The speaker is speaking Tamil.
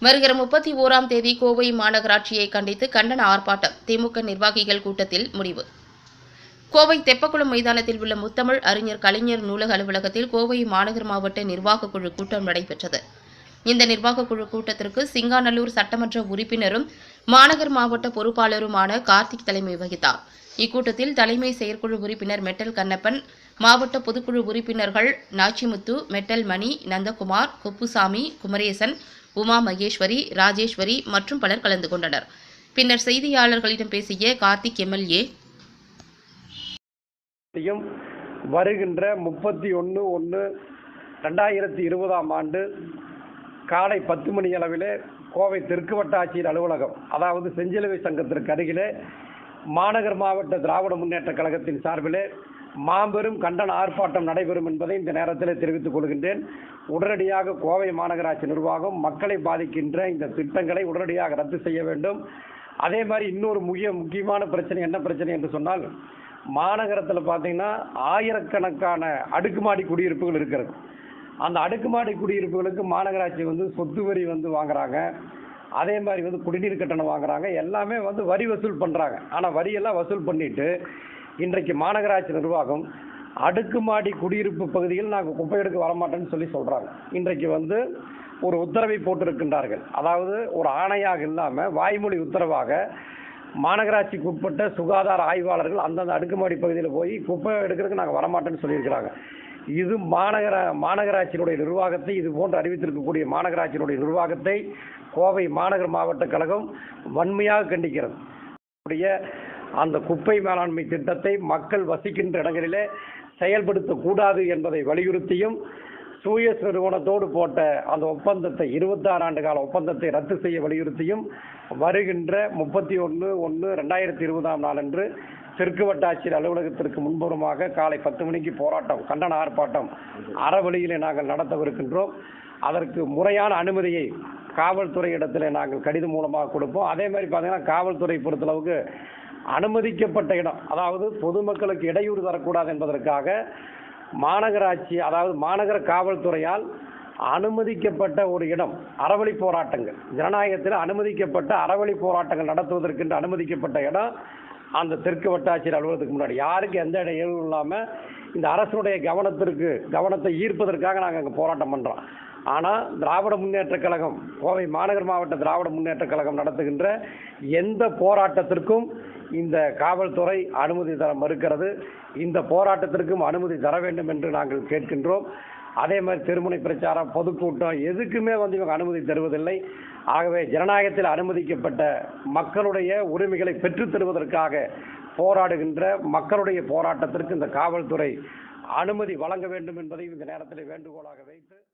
வருகிற முப்பத்தி ஓராம் தேதி கோவை மாநகராட்சியை கண்டித்து கண்டன ஆர்ப்பாட்டம். திமுக நிர்வாகிகள் கூட்டத்தில் முடிவு. கோவை தெப்பக்குளம் மைதானத்தில் உள்ள முத்தமிழ் அறிஞர் கலைஞர் நூலக அலுவலகத்தில் கோவை மாநகர் மாவட்ட நிர்வாகக் குழு கூட்டம் நடைபெற்றது. இந்த நிர்வாகக் குழு கூட்டத்திற்கு சிங்காநல்லூர் சட்டமன்ற உறுப்பினரும் மாநகர் மாவட்ட பொறுப்பாளருமான கார்த்திக் தலைமை வகித்தார். இக்கூட்டத்தில் தலைமை செயற்குழு உறுப்பினர் மெட்டல் கண்ணப்பன் மாவட்ட பொதுக்குழு உறுப்பினர்கள் நாச்சிமுத்து மெட்டல் மணி நந்தகுமார் குப்புசாமி குமரேசன் உமா மகேஸ்வரி ராஜேஸ்வரி மற்றும் பலர் கலந்து கொண்டனர். பின்னர் செய்தியாளர்களிடம் பேசிய கார்த்திக் எம்எல்ஏ வருகின்ற முப்பத்தி ஒன்று ஒன்று ரெண்டாயிரத்தி இருபதாம் ஆண்டு காலை பத்து மணி அளவிலே கோவை தெற்கு வட்டாட்சியர் அலுவலகம் அதாவது செஞ்சிலுவை சங்கத்திற்கு அருகிலே மாநகர் மாவட்ட திராவிட முன்னேற்றக் கழகத்தின் சார்பிலே மாபெரும் கண்டன ஆர்ப்பாட்டம் நடைபெறும் என்பதை இந்த நேரத்தில் தெரிவித்துக் கொள்கின்றேன். உடனடியாக கோவை மாநகராட்சி நிர்வாகம் மக்களை பாதிக்கின்ற இந்த திட்டங்களை உடனடியாக ரத்து செய்ய வேண்டும். அதே மாதிரி இன்னொரு முக்கிய முக்கியமான பிரச்சனை என்ன பிரச்சனை என்று சொன்னால் மாநகரத்தில் பார்த்தீங்கன்னா ஆயிரக்கணக்கான அடுக்குமாடி குடியிருப்புகள் இருக்கிறது. அந்த அடுக்குமாடி குடியிருப்புகளுக்கு மாநகராட்சி வந்து சொத்து வரி வந்து வாங்குறாங்க. அதே மாதிரி வந்து குடிநீர் கட்டணம் வாங்குறாங்க. எல்லாமே வந்து வரி வசூல் பண்ணுறாங்க ஆனால் வரியெல்லாம் வசூல் பண்ணிட்டு இன்றைக்கு மாநகராட்சி நிர்வாகம் அடுக்குமாடி குடியிருப்பு பகுதியில் நாங்கள் குப்பை எடுக்க வரமாட்டேன்னு சொல்லி சொல்கிறாங்க இன்றைக்கு வந்து ஒரு உத்தரவை போட்டிருக்கின்றார்கள். அதாவது ஒரு ஆணையாக இல்லாமல் வாய்மொழி உத்தரவாக மாநகராட்சிக்கு உட்பட்ட சுகாதார ஆய்வாளர்கள் அந்தந்த அடுக்குமாடி பகுதியில் போய் குப்பை எடுக்கிறதுக்கு நாங்கள் வரமாட்டேன்னு சொல்லியிருக்கிறாங்க. இது மாநகர மாநகராட்சியினுடைய நிர்வாகத்தை இது போன்று அறிவித்திருக்கக்கூடிய மாநகராட்சியினுடைய நிர்வாகத்தை கோவை மாநகர் மாவட்ட கழகம் வன்மையாக கண்டிக்கிறது. உடைய அந்த குப்பை மேலாண்மை திட்டத்தை மக்கள் வசிக்கின்ற இடங்களிலே செயல்படுத்தக்கூடாது என்பதை வலியுறுத்தியும் சூயஸ் நிறுவனத்தோடு போட்ட அந்த ஒப்பந்தத்தை இருபத்தாறு ஆண்டு கால ஒப்பந்தத்தை ரத்து செய்ய வலியுறுத்தியும் வருகின்ற முப்பத்தி ஒன்று ஒன்று ரெண்டாயிரத்தி இருபதாம் நாளன்று தெற்கு வட்டாட்சியர் அலுவலகத்திற்கு முன்புறமாக காலை பத்து மணிக்கு போராட்டம் கண்டன ஆர்ப்பாட்டம் அறவழியிலே நாங்கள் நடத்தவிருக்கின்றோம். அதற்கு முறையான அனுமதியை காவல்துறை இடத்துல நாங்கள் கடிதம் மூலமாக கொடுப்போம். அதே மாதிரி பார்த்தீங்கன்னா காவல்துறை பொறுத்தளவுக்கு அனுமதிக்கப்பட்ட இடம் அதாவது பொதுமக்களுக்கு இடையூறு தரக்கூடாது என்பதற்காக மாநகராட்சி அதாவது மாநகர காவல்துறையால் அனுமதிக்கப்பட்ட ஒரு இடம் அறவழி போராட்டங்கள். ஜனநாயகத்தில் அனுமதிக்கப்பட்ட அறவழி போராட்டங்கள் நடத்துவதற்கென்று அனுமதிக்கப்பட்ட இடம் அந்த தெற்கு வட்டாட்சியர் அலுவலகத்துக்கு முன்னாடி. யாருக்கு எந்த இடையூறும் இல்லாமல் இந்த அரசுடைய கவனத்திற்கு கவனத்தை ஈர்ப்பதற்காக நாங்கள் அங்கே போராட்டம் பண்ணுறோம் ஆனால் திராவிட முன்னேற்றக் கழகம் கோவை மாநகர் மாவட்ட திராவிட முன்னேற்றக் கழகம் நடத்துகின்ற எந்த போராட்டத்திற்கும் இந்த காவல்துறை அனுமதி தர மறுக்கிறது. இந்த போராட்டத்திற்கும் அனுமதி தர வேண்டும் என்று நாங்கள் கேட்கின்றோம். அதே மாதிரி திருமுனை பிரச்சாரம் பொதுக்கூட்டம் எதுக்குமே வந்து இவங்க அனுமதி தருவதில்லை. ஆகவே ஜனநாயகத்தில் அனுமதிக்கப்பட்ட மக்களுடைய உரிமைகளை பெற்றுத் தருவதற்காக போராடுகின்ற மக்களுடைய போராட்டத்திற்கு இந்த காவல்துறை அனுமதி வழங்க வேண்டும் என்பதை இந்த நேரத்தில் வேண்டுகோளாக வைத்து